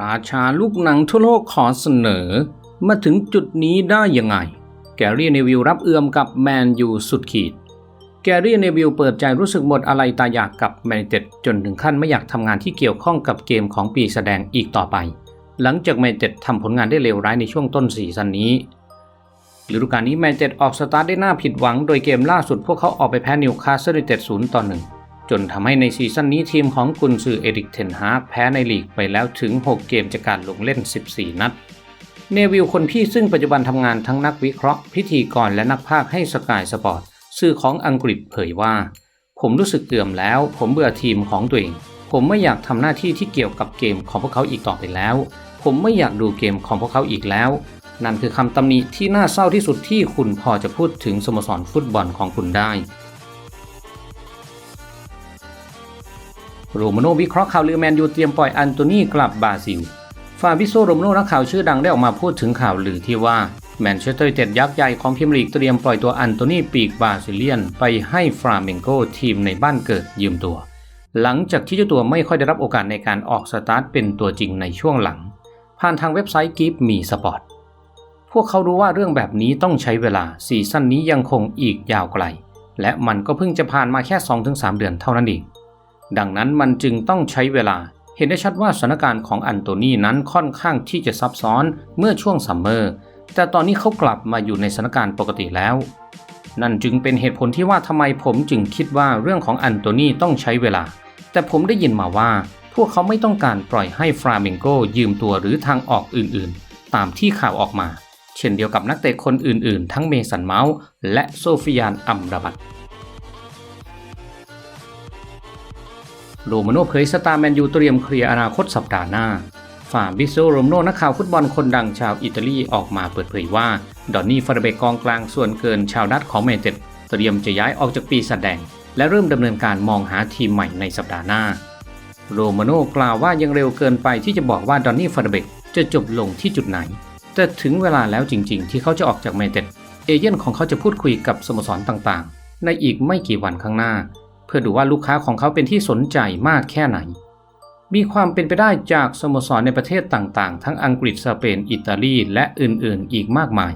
ราชาลูกหนังทั่วโลกขอเสนอ มาถึงจุดนี้ได้ยังไง แกรี่เนวิลรับเอื้อมกับแมนยูสุดขีด แกรี่เนวิลเปิดใจรู้สึกหมดอะไรตายอยากกับแมนเต็ดจนถึงขั้นไม่อยากทำงานที่เกี่ยวข้องกับเกมของปีแสดงอีกต่อไป หลังจากแมนเต็ดทำผลงานได้เลวร้ายในช่วงต้นซีซั่นนี้ฤดูกาลนี้แมนเต็ดออกสตาร์ทได้น่าผิดหวังโดยเกมล่าสุดพวกเขาออกไปแพ้นิวคาสเซิลยูไนเต็ดศูนย์ต่อหนึ่ง จนทำให้ในซีซั่นนี้ทีมของกุนซือเอริกเทนฮากแพ้ในลีกไปแล้วถึง 6 เกมจากการลงเล่น 14 นัด เนวิลคนพี่ซึ่งปัจจุบันทำงานทั้งนักวิเคราะห์ พิธีกรและนักพากย์ให้สกายสปอร์ตสื่อของอังกฤษเผยว่า ผมรู้สึกเตื่อมแล้ว ผมเบื่อทีมของตัวเอง ผมไม่อยากทำหน้าที่ที่เกี่ยวกับเกมของพวกเขาอีกต่อไปแล้ว ผมไม่อยากดูเกมของพวกเขาอีกแล้ว นั่นคือคำตำหนิที่น่าเศร้าที่สุดที่คุณพอจะพูดถึงสโมสรฟุตบอลของคุณได้ โรมโนวิเคราะห์ข่าวลือแมนยูเตรียมปล่อยอันโตนีกลับบราซิล ฟาบิโซโรมโนนักข่าวชื่อดังได้ออกมาพูดถึงข่าวลือที่ว่าแมนเชสเตอร์ยูไนเต็ดยักษ์ใหญ่ของพรีเมียร์ลีกเตรียมปล่อยตัวอันโตนีปีกบราซิเลียน ไปให้ฟราเมงโกทีมในบ้านเกิดยืมตัว หลังจากที่เจ้าตัวไม่ค่อยได้รับโอกาสในการออกสตาร์ทเป็นตัวจริงในช่วงหลัง ผ่านทางเว็บไซต์กิฟมีสปอร์ตพวกเขารู้ว่าเรื่องแบบนี้ต้องใช้เวลาซีซั่นนี้ยังคงอีกยาวไกล และมันก็เพิ่งจะผ่านมาแค่ 2-3 เดือนเท่านั้นเอง ดังนั้นมันจึงต้องใช้เวลา เห็นได้ชัดว่าสถานการณ์ของอันโตนีนั้นค่อนข้างที่จะซับซ้อนเมื่อช่วงซัมเมอร์ แต่ตอนนี้เขากลับมาอยู่ในสถานการณ์ปกติแล้ว นั่นจึงเป็นเหตุผลที่ว่าทำไมผมจึงคิดว่าเรื่องของอันโตนีต้องใช้เวลา แต่ผมได้ยินมาว่า พวกเขาไม่ต้องการปล่อยให้ฟราเมงโกยืมตัวหรือทางออกอื่นๆ ตามที่ข่าวออกมา เช่นเดียวกับนักเตะคนอื่นๆ ทั้งเมสันเมาส์และโซฟิยานอัมราบัต โรมาโนเผยสตาร์แมนยูเตรียมเคลียร์อนาคตสัปดาห์หน้าฟาบิโซโรมโนนักข่าวฟุตบอลคนดังชาวอิตาลีออกมาเปิดเผยว่า ดอนนี่ฟาร์เบกกองกลางส่วนเกินชาวดัตของแมนเต็ดเตรียมจะย้ายออกจากปีแสดง และเริ่มดำเนินการมองหาทีมใหม่ในสัปดาห์หน้า โรมาโนกล่าวว่ายังเร็วเกินไปที่จะบอกว่าดอนนี่ฟาร์เบกจะจบลงที่จุดไหน แต่ถึงเวลาแล้วจริง ๆ ที่เขาจะออกจากแมนเต็ดเอเย่นของเขาจะพูดคุยกับสโมสรต่างๆ ในอีกไม่กี่วันข้างหน้า เพื่อดูว่าลูกค้าของเขาเป็นที่สนใจมากแค่ไหน มีความเป็นไปได้จากสโมสรในประเทศต่างๆ ทั้งอังกฤษสเปน อิตาลี และอื่นๆ อีกมากมาย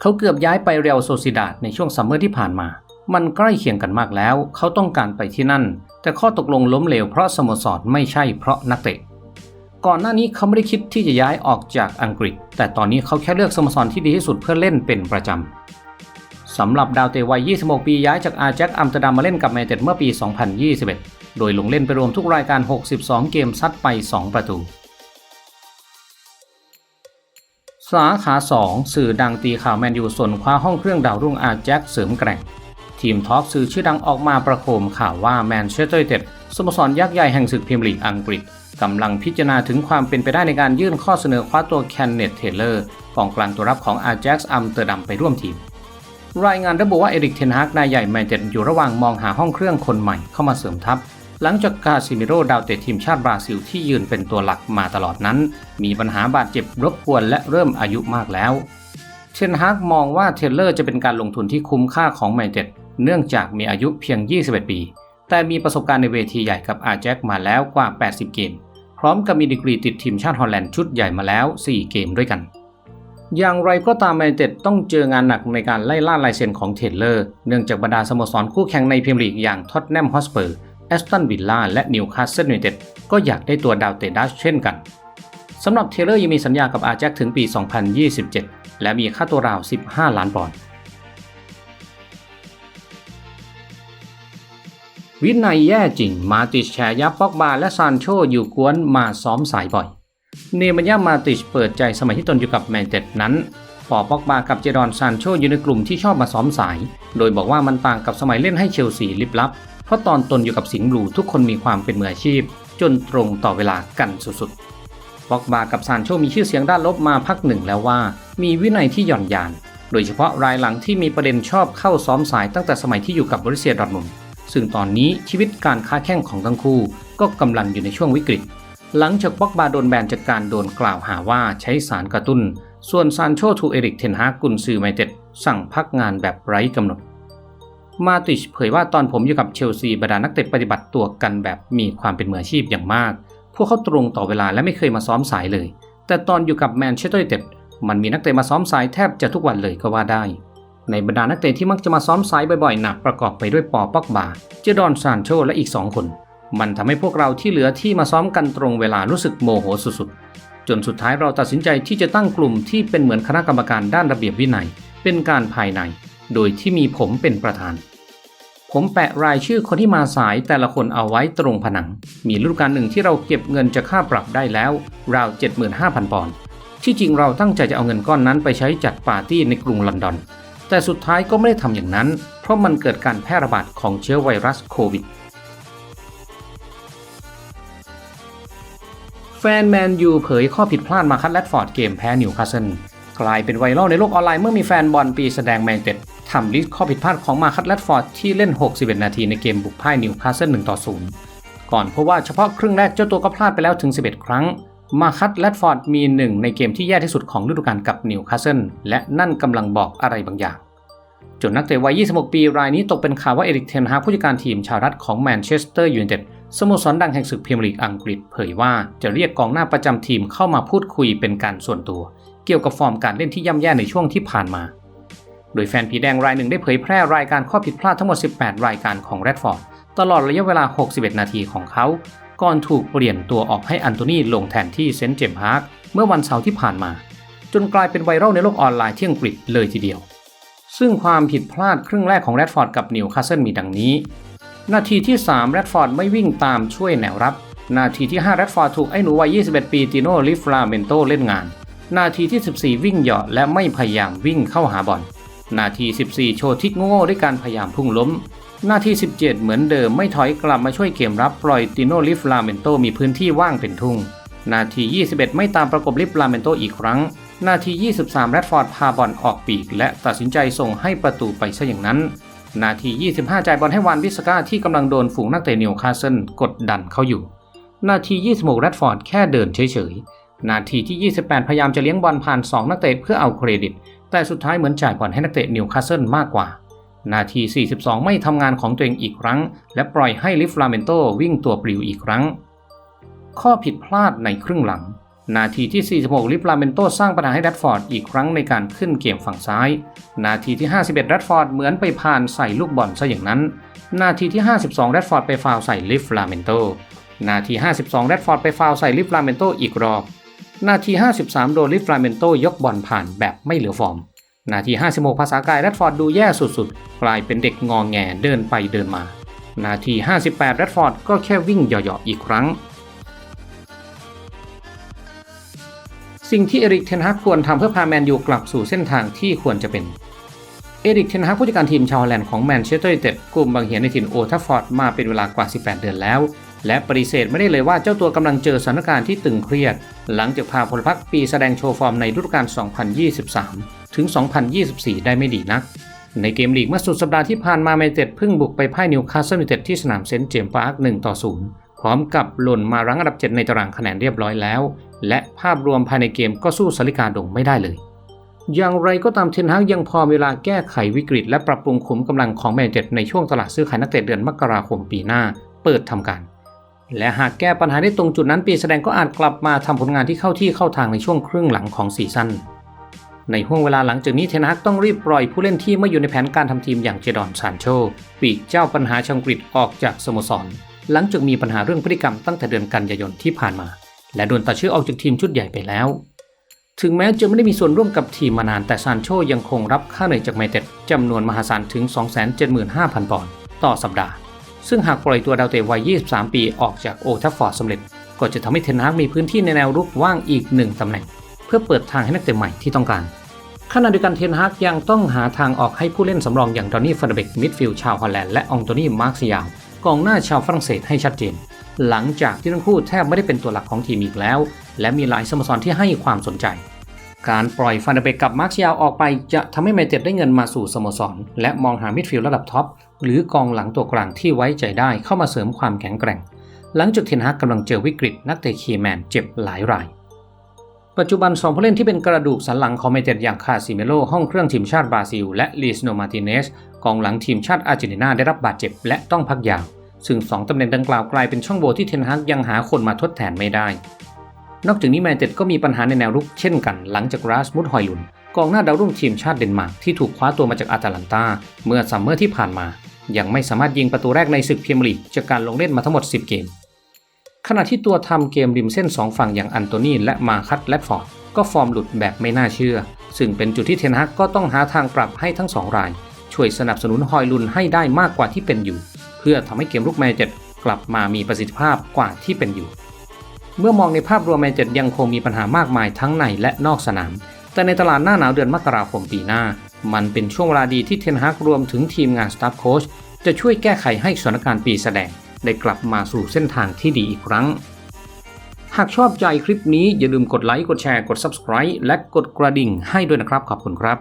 เขาเกือบย้ายไปเรอัลโซซิดาดในช่วงซัมเมอร์ที่ผ่านมา มันใกล้เคียงกันมากแล้ว เขาต้องการไปที่นั่น แต่ข้อตกลงล้มเหลวเพราะสโมสรไม่ใช่เพราะนักเตะก่อนหน้านี้เขาไม่ได้คิดที่จะย้ายออกจากอังกฤษ แต่ตอนนี้เขาแค่เลือกสโมสรที่ดีที่สุดเพื่อเล่นเป็นประจำ สำหรับดาวเตะวัย 26 ปีย้ายจากอาแจ็คอัมสเตอร์ดัมมาเล่นกับแมนเชสเต็ดเมื่อปี 2021 โดยลงเล่นไปรวมทุกรายการ 62 เกมซัดไป 2 ประตู สาขา 2 สื่อดังตีข่าวแมนยูส่วนคว้าห้องเครื่องดาวรุ่งอาแจ็คเสริมแกร่ง ทีมทอล์กสื่อชื่อดังออกมาประโคมข่าวว่าแมนเชสเตอร์ยูไนเต็ดสโมสรยักษ์ใหญ่แห่งศึกพรีเมียร์ลีกอังกฤษกำลังพิจารณาถึงความเป็นไปได้ในการยื่นข้อเสนอคว้าตัวแคนเนตเทเลอร์กองกลางตัวรับของอาแจ็คอัมสเตอร์ดัมไปร่วมทีม รายงานระบุว่าเอริกเทนฮากนายใหญ่แมนเชสเตอร์อยู่ระหว่างมองหาห้องเครื่องคนใหม่เข้ามาเสริมทัพ หลังจากกาซิมิโร่ดาวเตะทีมชาติบราซิลที่ยืนเป็นตัวหลักมาตลอดนั้น มีปัญหาบาดเจ็บรบกวนและเริ่มอายุมากแล้วเทนฮากมองว่าเทเลอร์จะเป็นการลงทุนที่คุ้มค่าของแมนเชสเตอร์เนื่องจากมีอายุเพียง 21 ปี แต่มีประสบการณ์ในเวทีใหญ่กับอาแจ็คมาแล้วกว่า 80 เกม พร้อมกับมีดีกรีติดทีมชาติฮอลแลนด์ชุดใหญ่มาแล้ว 4 เกมด้วยกัน อย่างไรก็ตามแมนเชสเตอร์ต้องเจองานหนักในการไล่ล่าลายเซ็นของเทเลอร์ เนื่องจากบรรดาสโมสรคู่แข่งในพรีเมียร์ลีกอย่างท็อตแนมฮอสเปอร์แอสตันวิลล่าและนิวคาสเซิลยูไนเต็ดก็อยากได้ตัวดาวเตะดัชเช่นกันสำหรับเทเลอร์ยังมีสัญญากับอาแจ็คถึงปี 2027 และมีค่าตัวราว 15 ล้านปอนด์วินัยแย่จริง มาติชแชยับปอกบาและซานโชอยู่กวนมาซ้อมสายบ่อย เนมันยามาติชเปิดใจสมัยที่ตนอยู่กับแมนเชสเตอร์นั้นปอปอกบากับเจดอนซานโชอยู่ในกลุ่มที่ชอบมาซ้อมสาย โดยบอกว่ามันต่างกับสมัยเล่นให้เชลซีลิบลับ เพราะตอนตนอยู่กับสิงห์บลูทุกคนมีความเป็นมืออาชีพ จนตรงต่อเวลากันสุดๆปอกบากับซานโชมีชื่อเสียงด้านลบมาพักหนึ่งแล้วว่า มีวินัยที่หย่อนยาน โดยเฉพาะรายหลังที่มีประเด็นชอบเข้าซ้อมสายตั้งแต่สมัยที่อยู่กับบริเซียดอทมุนด์ซึ่งตอนนี้ชีวิตการค้าแข่งของทั้งคู่ก็กำลังอยู่ในช่วงวิกฤต หลังจากป็อกบาโดนแบนจากการโดนกล่าวหาว่าใช้สารกระตุ้น ส่วนซานโชถูกเอริกเทนฮากกุนซือไมเต็ดสั่งพักงานแบบไร้กำหนด มาติชเผยว่าตอนผมอยู่กับเชลซีบรรดานักเตะปฏิบัติตัวกันแบบมีความเป็นมืออาชีพอย่างมาก พวกเขาตรงต่อเวลาและไม่เคยมาซ้อมสายเลย แต่ตอนอยู่กับแมนเชสเตอร์ยูไนเต็ดมันมีนักเตะมาซ้อมสายแทบจะทุกวันเลยก็ว่าได้ ในบรรดานักเตะที่มักจะมาซ้อมสายบ่อยๆหนักประกอบไปด้วยปอป็อกบา เจดอนซานโชและอีก 2 คน มันทำให้พวกเราที่เหลือที่มาซ้อมกันตรงเวลารู้สึกโมโหสุดๆ จนสุดท้ายเราตัดสินใจที่จะตั้งกลุ่มที่เป็นเหมือนคณะกรรมการด้านระเบียบวินัย เป็นการภายใน โดยที่มีผมเป็นประธาน ผมแปะรายชื่อคนที่มาสายแต่ละคนเอาไว้ตรงผนัง มีฤดูกาลหนึ่งที่เราเก็บเงินจะค่าปรับได้แล้ว ราว 75,000 ปอนด์ที่จริงเราตั้งใจจะเอาเงินก้อนนั้นไปใช้จัดปาร์ตี้ในกรุงลอนดอน แต่สุดท้ายก็ไม่ได้ทำอย่างนั้น เพราะมันเกิดการแพร่ระบาดของเชื้อไวรัสโควิด แฟนแมนยูเผยข้อผิดพลาดมาคัดแรดฟอร์ดเกมแพ้นิวคาสเซิลกลายเป็นไวรัลในโลกออนไลน์เมื่อมีแฟนบอลปีแสดงแมนเต็ดทำลิสต์ข้อผิดพลาดของมาคัดแรดฟอร์ดที่เล่น 61 นาทีในเกมบุกพ่ายนิวคาสเซิล1ต่อ0ก่อนเพราะว่าเฉพาะครึ่งแรกเจ้าตัวก็พลาดไปแล้วถึง 11 ครั้ง มาคัดแรดฟอร์ดมีหนึ่งในเกมที่แย่ที่สุดของฤดูกาลกับนิวคาสเซิลและนั่นกำลังบอกอะไรบางอย่าง จนนักเตะวัย 26 ปีรายนี้ตกเป็นข่าวว่าเอริกเทนฮาผู้จัดการทีมชาวรัฐของแมนเชสเตอร์ยูไนเต็ด สโมสรดังแห่งศึกพรีเมียร์ลีกอังกฤษเผยว่าจะเรียกกองหน้าประจำทีมเข้ามาพูดคุยเป็นการส่วนตัว เกี่ยวกับฟอร์มการเล่นที่ย่ำแย่ในช่วงที่ผ่านมา โดยแฟนผีแดงรายหนึ่งได้เผยแพร่รายการข้อผิดพลาดทั้งหมด 18 รายการของแรดฟอร์ดตลอดระยะเวลา 61 นาทีของเขา ก่อนถูกเปลี่ยนตัวออกให้อันโตนีลงแทนที่เซนต์เจมส์ฮาร์กเมื่อวันเสาร์ที่ผ่านมา จนกลายเป็นไวรัลในโลกออนไลน์ที่อังกฤษเลยทีเดียว ซึ่งความผิดพลาดครึ่งแรกของแรดฟอร์ดกับนิวคาสเซิลมีดังนี้ นาทีที่ 3 แรดฟอร์ดไม่วิ่งตามช่วยแนวรับ นาทีที่ 5 แรดฟอร์ดถูกไอ้หนูวัย 21 ปีติโนลิฟลาเมนโตเล่นงาน นาทีที่ 14 วิ่งเหยาะและไม่พยายามวิ่งเข้าหาบอล นาที 14 โชว์ทิกโง่ด้วยการพยายามพุ่งล้ม นาที 17 เหมือนเดิมไม่ถอยกลับมาช่วยเกมรับปล่อยติโนลิฟลาเมนโตมีพื้นที่ว่างเป็นทุ่ง นาที 21 ไม่ตามประกบลิฟลาเมนโตอีกครั้ง นาที 23 แรดฟอร์ดพาบอลออกปีก และตัดสินใจส่งให้ประตูไปซะอย่างนั้น นาที 25 จ่ายบอลให้วานวิสกาที่กำลังโดนฝูงนักเตะนิวคาสเซิลกดดันเขาอยู่ นาที 26 แรดฟอร์ดแค่เดินเฉยๆ นาทีที่ 28 พยายามจะเลี้ยงบอลผ่าน 2 นักเตะเพื่อเอาเครดิต แต่สุดท้ายเหมือนจ่ายบอลให้นักเตะนิวคาสเซิลมากกว่า นาที 42 ไม่ทำงานของตัวเองอีกครั้ง และปล่อยให้ลิฟลาเมนโตวิ่งตัวปลิวอีกครั้ง ข้อผิดพลาดในครึ่งหลัง นาทีที่ 46 ลิฟลาเมนโตสร้างปัญหาให้แรดฟอร์ดอีกครั้งในการขึ้นเกมฝั่งซ้าย นาทีที่ 51 แรดฟอร์ดเหมือนไปผ่านใส่ลูกบอลซะอย่างนั้น นาทีที่ 52 แรดฟอร์ดไปฟาวใส่ลิฟลาเมนโต นาที 52 แรดฟอร์ดไปฟาวใส่ลิฟลาเมนโตอีกรอบ นาที 53 โดนลิฟลาเมนโตยกบอลผ่านแบบไม่เหลือฟอร์ม นาที 56 ภาษากายแรดฟอร์ดดูแย่สุดๆ กลายเป็นเด็กงองแงเดินไปเดินมา นาที 58 แรดฟอร์ดก็แค่วิ่งเหยาะๆอีกครั้ง สิ่งที่เอริกเทนฮากควรทำเพื่อพาแมนยูกลับสู่เส้นทางที่ควรจะเป็น เอริกเทนฮากผู้จัดการทีมชาวฮอลแลนด์ของแมนเชสเตอร์ยูไนเต็ดกลุ่มบางเหียนในถิ่นโอทัฟฟอร์ดมาเป็นเวลากว่า 18 เดือนแล้ว และปฏิเสธไม่ได้เลยว่าเจ้าตัวกำลังเจอสถานการณ์ที่ตึงเครียด หลังจากพาพลพรรคปีแสดงโชว์ฟอร์มในฤดูกาล 2023 ถึง 2024 ได้ไม่ดีนัก ในเกมลีกเมื่อสุดสัปดาห์ที่ผ่านมาแมนยูเต็ดเพิ่งบุกไปพ่ายนิวคาสเซิลยูไนเต็ดที่สนามเซนต์เจมส์พาร์ค1ต่อ0 พร้อมกับหล่นมารั้งอันดับ 7 ในตารางคะแนนเรียบร้อยแล้ว และภาพรวมภายในเกมก็สู้สาริกาดงไม่ได้เลย อย่างไรก็ตามเทนฮากยังพอเวลาแก้ไขวิกฤต และปรับปรุงขุมกำลังของแมนยูไนเต็ดในช่วงตลาดซื้อขายนักเตะเดือนมกราคมปีหน้าเปิดทำการ และหากแก้ปัญหาได้ตรงจุดนั้นปีแสดงก็อาจกลับมาทำผลงานที่เข้าที่เข้าทางในช่วงครึ่งหลังของซีซั่นในห่วงเวลาหลังจากนี้เทนฮากต้องรีบปล่อยผู้เล่นที่ไม่อยู่ในแผนการทำทีมอย่างเจดอนซานโชปีกเจ้าปัญหาชาวอังกฤษออกจากสโมสร หลังจากมีปัญหาเรื่องพฤติกรรมตั้งแต่เดือนกันยายนที่ผ่านมา และโดนตัดชื่อออกจากทีมชุดใหญ่ไปแล้ว ถึงแม้จะไม่ได้มีส่วนร่วมกับทีมมานานแต่ซานโชยังคงรับค่าเหนื่อยจากไมเต็ดจำนวนมหาศาลถึง 275,000 ปอนด์ต่อสัปดาห์ ซึ่งหากปล่อยตัวดาวเตะวัย 23 ปีออกจากโอทัฟฟอร์ดสำเร็จ ก็จะทำให้เทนฮากมีพื้นที่ในแนวรุกว่างอีกหนึ่งตำแหน่ง เพื่อเปิดทางให้นักเตะใหม่ที่ต้องการขณะเดียวกันเทนฮากยังต้องหาทางออกให้ผู้เล่นสำรองอย่างดอนนี่ฟันเดเบกมิดฟิลด์ชาวฮอลแลนด์และองโตนี่มาร์กซิยาว กองหน้าชาวฝรั่งเศสให้ชัดเจน หลังจากที่ทั้งคู่แทบไม่ได้เป็นตัวหลักของทีมอีกแล้ว และมีหลายสโมสรที่ให้ความสนใจ การปล่อยฟันเดเบกกับมาร์กซิยาวออกไปจะทำให้แมนเต็ดได้เงินมาสู่สโมสร และมองหามิดฟิลด์ระดับท็อปหรือกองหลังตัวกลางที่ไว้ใจได้เข้ามาเสริมความแข็งแกร่ง หลังจากเทนฮากกำลังเจอวิกฤตนักเตะคีแมนเจ็บหลายราย ปัจจุบันสองผู้เล่นที่เป็นกระดูกสันหลังของเมเต็ดอย่างคาซิเมโลห้องเครื่องทีมชาติบราซิล และลีสโนมาติเนสกองหลังทีมชาติอาร์เจนตินาได้รับบาดเจ็บและต้องพักยาว ซึ่ง 2 ตำแหน่งดังกล่าวกลายเป็นช่องโหว่ที่เทนฮากยังหาคนมาทดแทนไม่ได้ นอกจากนี้แมนเต็ดก็มีปัญหาในแนวรุกเช่นกันหลังจากราสมุดฮอยลุนกองหน้าดาวรุ่งทีมชาติเดนมาร์กที่ถูกคว้าตัวมาจากอาตาลันตาเมื่อซัมเมอร์ที่ผ่านมา ยังไม่สามารถยิงประตูแรกในศึกเมียร์ลีกจากการลงเล่นมาทั้งหมด 10 เกม ขณะที่ตัวทำเกมริมเส้น 2 ฝั่งอย่างอันโตนีและมาคัตแลดฟอร์ดก็ฟอร์มหลุดแบบไม่น่าเชื่อ ซึ่งเป็นจุดที่เทนฮักก็ต้องหาทางปรับให้ทั้งสองราย ช่วยสนับสนุนฮอยลุนให้ได้มากกว่าที่เป็นอยู่ เพื่อทำให้เกมลุกแมนเจ็ดกลับมามีประสิทธิภาพกว่าที่เป็นอยู่ เมื่อมองในภาพรวมแมนเจ็ดยังคงมีปัญหามากมายทั้งในและนอกสนาม แต่ในตลาดหน้าหนาวเดือนมกราคมปีหน้า มันเป็นช่วงเวลาดีที่เทนฮักรวมถึงทีมงานสตาฟโค้ชจะช่วยแก้ไขให้สถานการณ์ปีแสดง ได้กลับมาสู่เส้นทางที่ดีอีกครั้ง หากชอบใจคลิปนี้อย่าลืมกดไลค์ กดแชร์ กด Subscribe และกดกระดิ่งให้ด้วยนะครับ ขอบคุณครับ